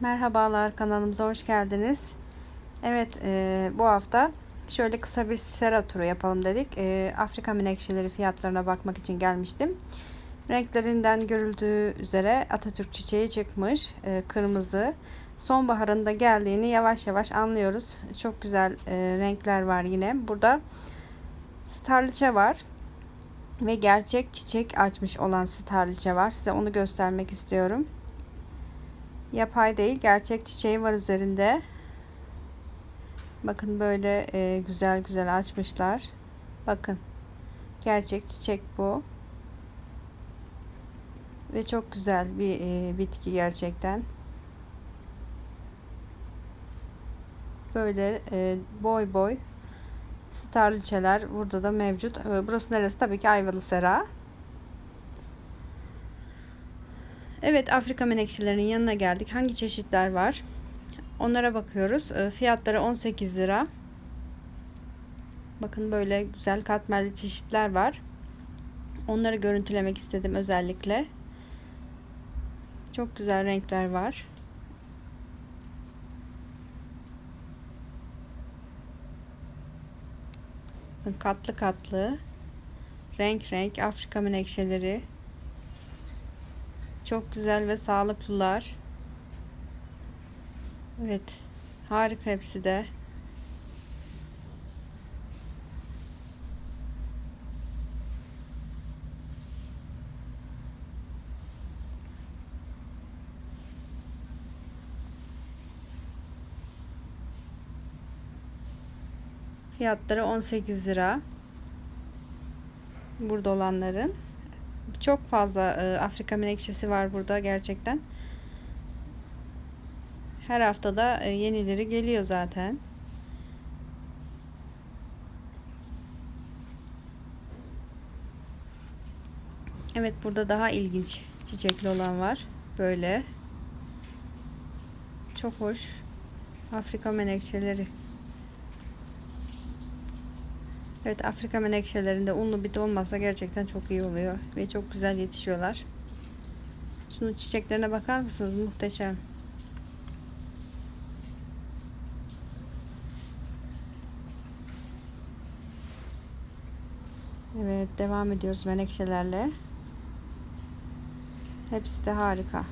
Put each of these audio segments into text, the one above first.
Merhabalar kanalımıza hoş geldiniz. Evet e, bu hafta şöyle kısa bir sera turu yapalım dedik. E, Afrika menekşeleri fiyatlarına bakmak için gelmiştim. Renklerinden görüldüğü üzere Atatürk çiçeği çıkmış. E, kırmızı. Sonbaharın da geldiğini yavaş yavaş anlıyoruz. Çok güzel e, renkler var yine. Burada starliçe var. Ve gerçek çiçek açmış olan starliçe var. Size onu göstermek istiyorum. Yapay değil, gerçek çiçeği var üzerinde. Bakın böyle e, güzel güzel açmışlar. Bakın. Gerçek çiçek bu. Ve çok güzel bir e, bitki gerçekten. Böyle e, boy boy starliçeler burada da mevcut. E, burası neresi? Tabii ki Ayvalı Sera. Evet Afrika menekşelerinin yanına geldik. Hangi çeşitler var? Onlara bakıyoruz. E, fiyatları 18 lira. Bakın böyle güzel katmerli çeşitler var. Onları görüntülemek istedim özellikle. Çok güzel renkler var. Katlı katlı. Renk renk Afrika menekşeleri. Çok güzel ve sağlıklılar. Evet. Harika hepsi de. Fiyatları 18 lira. Burada olanların. Çok fazla e, Afrika menekşesi var burada gerçekten. Her haftada e, yenileri geliyor zaten. Evet burada daha ilginç çiçekli olan var. Böyle. Çok hoş. Afrika menekşeleri. Evet Afrika menekşelerinde unlu bit olmasa gerçekten çok iyi oluyor. Ve çok güzel yetişiyorlar. Şunun çiçeklerine bakar mısınız? Muhteşem. Evet devam ediyoruz menekşelerle. Hepsi de harika.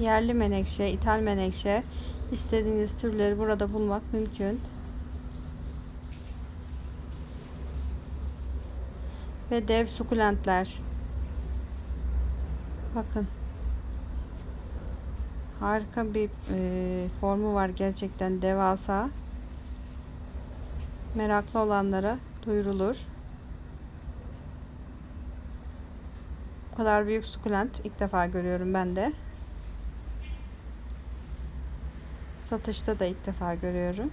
Yerli menekşe, ithal menekşe istediğiniz türleri burada bulmak mümkün. Ve dev sukulentler. Bakın. Harika bir e, formu var gerçekten devasa. Meraklı olanlara duyurulur. Bu kadar büyük sukulent ilk defa görüyorum ben de. Satışta da ilk defa görüyorum.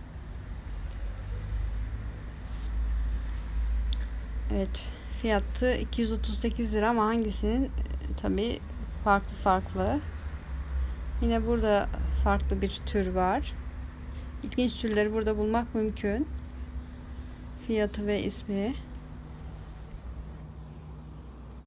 Evet, fiyatı 238 lira ama hangisinin tabi farklı farklı. Yine burada farklı bir tür var. İlginç türleri burada bulmak mümkün. Fiyatı ve ismi.